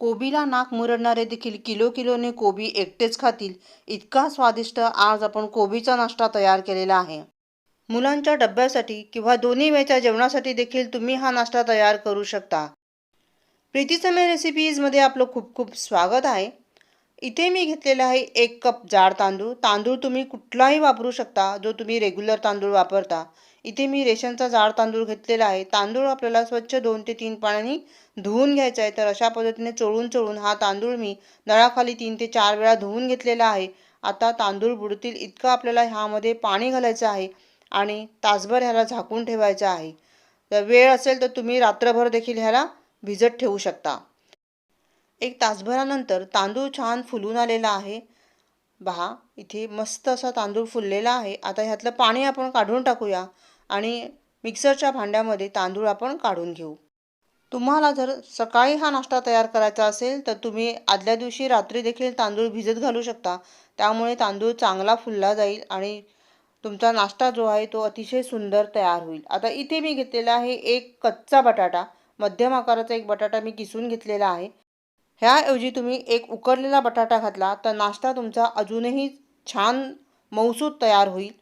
कोबीला नाक मुरडणारे देखील किलो किलोने कोबी एकटेच खातील. इतका स्वादिष्ट आज आपण कोबीचा नाश्ता तयार केलेला आहे. मुलांच्या डब्यासाठी किंवा दोन्ही वेळच्या जेवणासाठी देखील तुम्ही हा नाश्ता तयार करू शकता. प्रीती समय रेसिपीजमध्ये आपलं खूप खूप स्वागत आहे. इथे मी घेतलेला आहे एक कप जाड तांदूळ. तांदूळ तुम्ही कुठलाही वापरू शकता जो तुम्ही रेग्युलर तांदूळ वापरता. इथे मी रेशनचा जाड तांदूळ घेतलेला आहे. तांदूळ आपल्याला स्वच्छ दोन ते तीन पाण्याने धुवून घ्यायचा आहे. तर अशा पद्धतीने चोळून चोळून हा तांदूळ मी नळाखाली तीन ते चार वेळा धुवून घेतलेला आहे. आता तांदूळ बुडतील इतकं आपल्याला ह्यामध्ये पाणी घालायचं आहे आणि तासभर ह्याला झाकून ठेवायचं आहे. तर वेळ असेल तर तुम्ही रात्रभर देखील ह्याला भिजत ठेवू शकता. एक तासभरानंतर तांदूळ छान फुलून आलेला आहे. पहा इथे मस्त असा तांदूळ फुललेला आहे. आता ह्यातलं पाणी आपण काढून टाकूया आणि मिक्सरच्या भांड्यामध्ये तांदूळ आपण काढून घेऊ. तुम्हाला जर सकाळी हा नाश्ता तयार करायचा असेल तर तुम्ही आदल्या दिवशी रात्री देखील तांदूळ भिजत घालू शकता. त्यामुळे तांदूळ चांगला फुलला जाईल आणि तुमचा नाश्ता जो आहे तो अतिशय सुंदर तयार होईल. आता इथे मी घेतलेला आहे एक कच्चा बटाटा. मध्यम आकाराचा एक बटाटा मी किसून घेतलेला आहे. ह्याऐवजी तुम्ही एक उकडलेला बटाटा घातला तर नाश्ता तुमचा अजूनही छान मऊसूद तयार होईल.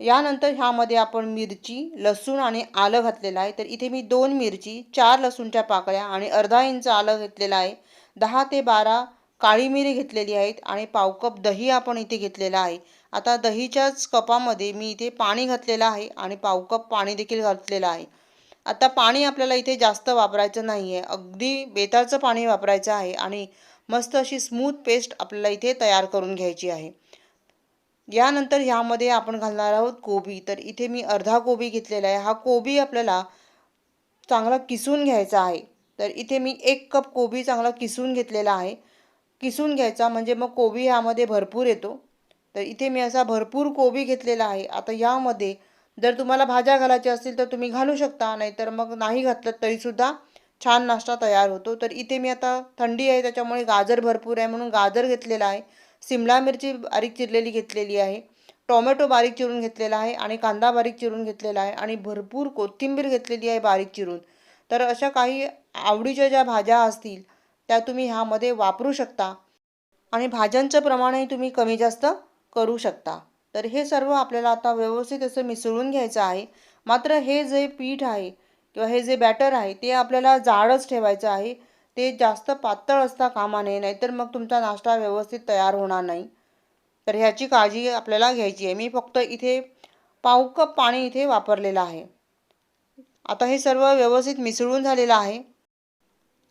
यानंतर ह्यामध्ये आपण मिरची लसूण आणि आलं घातलेलं आहे. तर इथे मी दोन मिरची चार लसूणच्या पाकळ्या आणि अर्धा इंच आलं घेतलेलं आहे. दहा ते बारा काळी मिरी घेतलेली आहेत आणि पाव कप दही आपण इथे घेतलेलं आहे. आता दहीच्याच कपामध्ये मी इथे पाणी घातलेलं आहे आणि पाव कप पाणी देखील घातलेलं आहे. आता पाणी आपल्याला इथे जास्त वापरायचं नाही आहे अगदी बेताचं पाणी वापरायचं आहे आणि मस्त अशी स्मूथ पेस्ट आपल्याला इथे तयार करून घ्यायची आहे. यानंतर ह्यामध्ये आपण घालणार आहोत कोबी. तर इथे मी अर्धा कोबी घेतलेला आहे. हा कोबी आपल्याला चांगला किसून घ्यायचा आहे. तर इथे मी एक कप कोबी चांगला किसून घेतलेला आहे. किसून घ्यायचा म्हणजे मग कोबी ह्यामध्ये भरपूर येतो. तर इथे मी असा भरपूर कोबी घेतलेला आहे. आता यामध्ये जर तुम्हाला भाज्या घालायच्या असतील तर तुम्ही घालू शकता नाहीतर मग नाही घातलं तरीसुद्धा छान नाश्ता तयार होतो. तर इथे मी आता थंडी आहे त्याच्यामुळे गाजर भरपूर आहे म्हणून गाजर घेतलेला आहे. सिमला मिरची बारीक चिरलेली घेतलेली आहे. टोमॅटो बारीक चिरून घेतलेला आहे आणि कांदा बारीक चिरून घेतलेला आहे आणि भरपूर कोथिंबीर घेतलेली आहे बारीक चिरून. तर अशा काही आवडीच्या ज्या भाज्या असतील त्या तुम्ही ह्यामध्ये वापरू शकता आणि भाज्यांचं प्रमाणही तुम्ही कमी जास्त करू शकता. तर हे सर्व आपल्याला आता व्यवस्थित असं मिसळून घ्यायचं आहे. मात्र हे जे पीठ आहे किंवा हे जे बॅटर आहे ते आपल्याला जाडच ठेवायचं आहे. ते जास्त पातळ असता कामा नये नाहीतर मग तुमचा नाश्ता व्यवस्थित तयार होणार नाही. तर ह्याची काळजी आपल्याला घ्यायची आहे. मी फक्त इथे पाव कप पाणी इथे वापरलेलं आहे. आता हे सर्व व्यवस्थित मिसळून झालेलं आहे.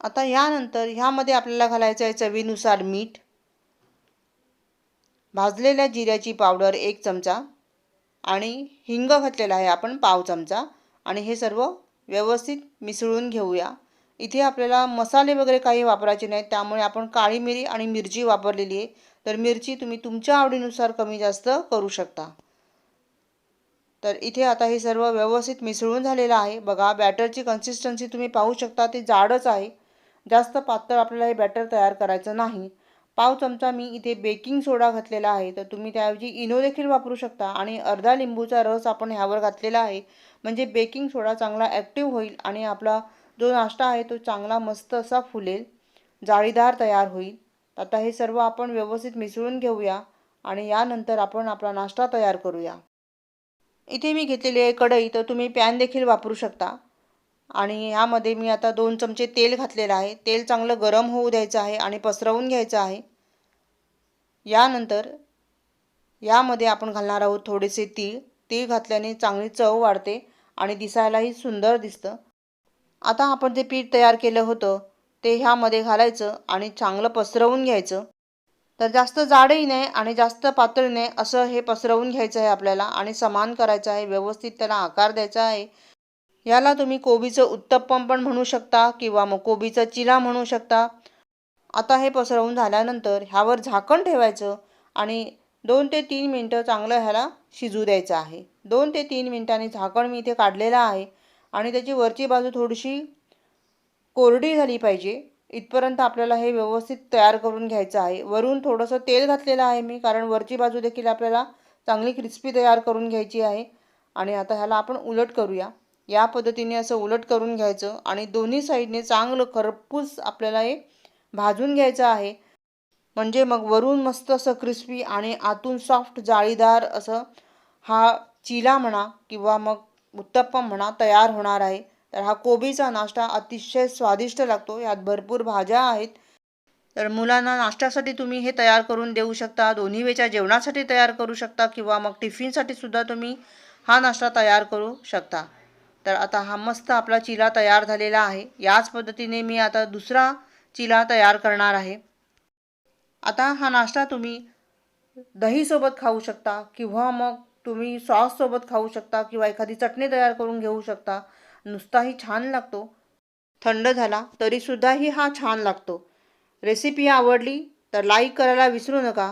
आता ह्यानंतर ह्यामध्ये आपल्याला घालायचं आहे चवीनुसार मीठ. भाजलेल्या जिऱ्याची पावडर एक चमचा आणि हिंग घातलेला आहे आपण पाव चमचा. आणि हे सर्व व्यवस्थित मिसळून घेऊया. इथे आपल्याला मसाले वगैरे काही वापरायचे नाहीत. त्यामुळे आपण काळी मिरी आणि मिरची वापरलेली आहे. तर मिरची तुम्ही तुमच्या आवडीनुसार कमी जास्त करू शकता. तर इथे आता हे सर्व व्यवस्थित मिसळून झालेलं आहे. बघा बॅटरची कन्सिस्टन्सी तुम्ही पाहू शकता ते जाडच आहे. जास्त पातळ आपल्याला हे बॅटर तयार करायचं नाही. पाव चमचा मी इथे बेकिंग सोडा घातलेला आहे. तर तुम्ही त्याऐवजी इनो देखील वापरू शकता. आणि अर्धा लिंबूचा रस आपण ह्यावर घातलेला आहे. म्हणजे बेकिंग सोडा चांगला ॲक्टिव्ह होईल आणि आपला जो नाश्ता आहे तो चांगला मस्त असा फुलेल. जाळीदार तयार होईल. आता हे सर्व आपण व्यवस्थित मिसळून घेऊया आणि यानंतर आपण आपला नाश्ता तयार करूया. इथे मी घेतलेली आहे कढई. तर तुम्ही पॅन देखील वापरू शकता. आणि ह्यामध्ये मी आता दोन चमचे तेल घातलेलं आहे. तेल चांगलं गरम होऊ द्यायचं आहे आणि पसरवून घ्यायचं आहे. यानंतर यामध्ये आपण घालणार आहोत थोडेसे तीळ. तीळ घातल्याने चांगली चव वाढते आणि दिसायलाही सुंदर दिसतं. आता आपण जे पीठ तयार केलं होतं ते ह्यामध्ये घालायचं आणि चांगलं पसरवून घ्यायचं. तर जास्त जाडही नाही आणि जास्त पातळी नाही असं हे पसरवून घ्यायचं आहे आपल्याला आणि समान करायचं आहे. व्यवस्थित त्याला आकार द्यायचा आहे. याला तुम्ही कोबीचं उत्तप्पम पण म्हणू शकता किंवा मग कोबीचा चिला म्हणू शकता. आता हे पसरवून झाल्यानंतर ह्यावर झाकण ठेवायचं आणि दोन ते तीन मिनटं चांगलं ह्याला शिजू द्यायचं आहे. दोन ते तीन मिनटांनी झाकण मी इथे काढलेलं आहे आणि त्याची वरची बाजू थोडीशी कोरडी झाली पाहिजे. इथपर्यंत आपल्याला हे व्यवस्थित तयार करून घ्यायचं आहे. वरून थोडंसं तेल घातलेलं आहे मी कारण वरची बाजू देखील आपल्याला चांगली क्रिस्पी तयार करून घ्यायची आहे. आणि आता ह्याला आपण उलट करूया. या पद्धतीने असं उलट करून घ्यायचं आणि दोन्ही साईडने चांगलं खरपूस आपल्याला हे भाजून घ्यायचं आहे. म्हणजे मग वरून मस्त असं क्रिस्पी आणि आतून सॉफ्ट जाळीदार असं हा चिला म्हणा किंवा मग उत्तप्पम म्हणा तयार होणार आहे. तर हा कोबीचा नाश्ता अतिशय स्वादिष्ट लागतो. यात भरपूर भाज्या आहेत. तर मुलांना नाश्त्यासाठी तुम्ही हे तयार करून देऊ शकता. दोन्ही वेळच्या जेवणासाठी तयार करू शकता किंवा मग टिफिनसाठी सुद्धा तुम्ही हा नाश्ता तयार करू शकता. तर आता हा मस्त आपला चिला तयार झालेला आहे. याच पद्धतीने मी आता दुसरा चिला तयार करणार आहे. आता हा नाश्ता तुम्ही दहीसोबत खाऊ शकता किंवा मग तुम्ही सॉससोबत खाऊ शकता किंवा एखादी चटणी तयार करून घेऊ शकता. नुसताही छान लागतो. थंड झाला तरीसुद्धाही हा छान लागतो. रेसिपी आवडली तर लाईक करायला विसरू नका.